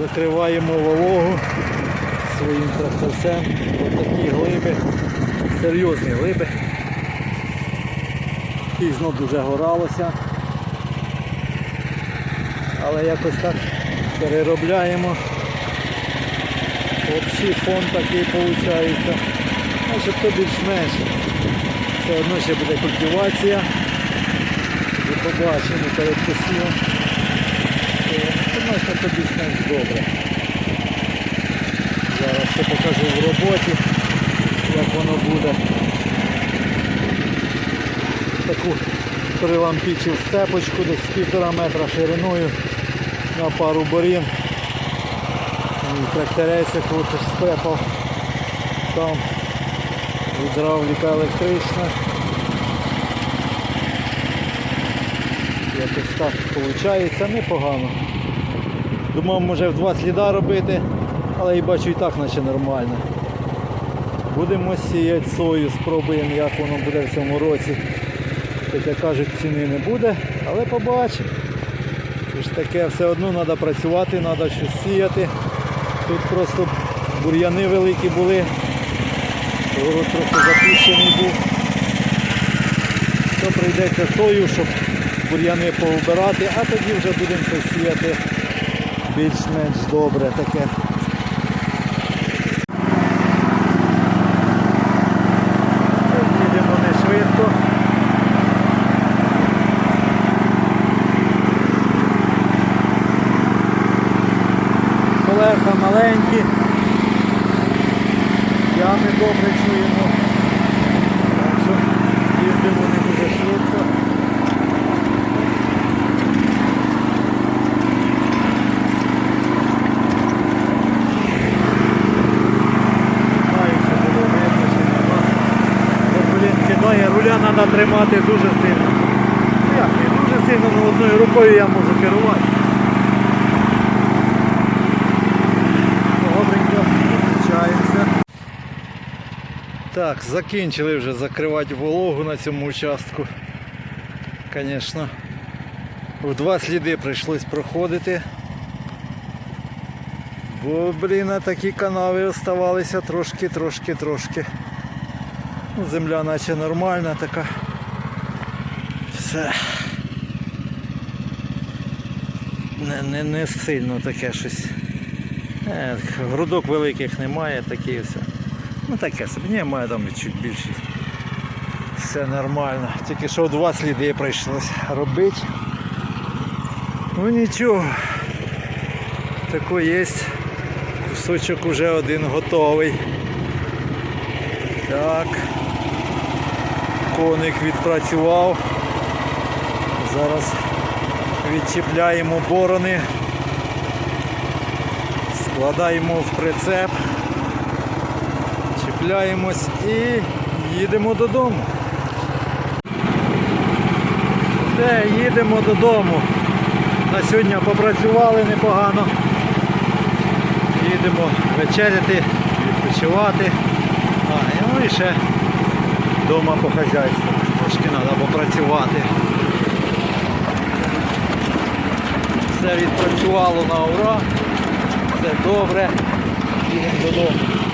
Закриваємо вологу своїм тракторцем. Ось такі глиби, серйозні глиби. Пізно дуже горалося. Але якось так переробляємо. Общий фон такий виходить. Начебто більш-менш. Все одно ще буде культивація. І побачимо перед посівом. Це більш-менш добре. Зараз ще покажу в роботі, як воно буде. Таку прилампічив сцепочку десь півтора метра шириною на пару борін. І Тракторець яку спепав. Там гідравліка електрична. Якось так виходить, непогано. Думав, може в два сліда робити, але і бачу і так наче нормально. Будемо сіяти сою, спробуємо, як воно буде в цьому році. Хоча кажуть, ціни не буде, але побачимо. Це ж таке все одно треба працювати, треба щось сіяти. Тут просто бур'яни великі були. Город трохи запущений був. То прийдеться сою, щоб бур'яни повбирати, а тоді вже будемо сіяти більш-менш добре таке. Їдемо не швидко. Колеса маленькі. Ями добре чуємо. Так що їздимо не дуже швидко. Не знаю, що було видно, чи нема. Бо, блін, треба тримати дуже сильно. Ну як, не дуже сильно, але одною рукою я можу керувати. Добренько, включаємося. Так, закінчили вже закривати вологу на цьому участку. Звісно, в два сліди прийшлось проходити. Бо, блін, такі канави оставалися трошки, трошки, трошки. Ну, земля наче нормальна така. Все. Не, не, не сильно таке щось. Е, грудок великих немає, такі все. Ну таке собі, ні, має там чуть більше. Все нормально. Тільки що два сліди прийшлось робити. Ну нічого. Тако є. Кусочок уже один готовий. Так. Коник відпрацював. Зараз відчіпляємо борони. Складаємо в прицеп, чіпляємось і їдемо додому. Все, їдемо додому. На сьогодні попрацювали непогано. Їдемо вечеряти, відпочивати. А, ну і ще вдома по хазяйству. Трошки треба попрацювати. Все відпрацювало на ура. Все добре. Їдемо додому.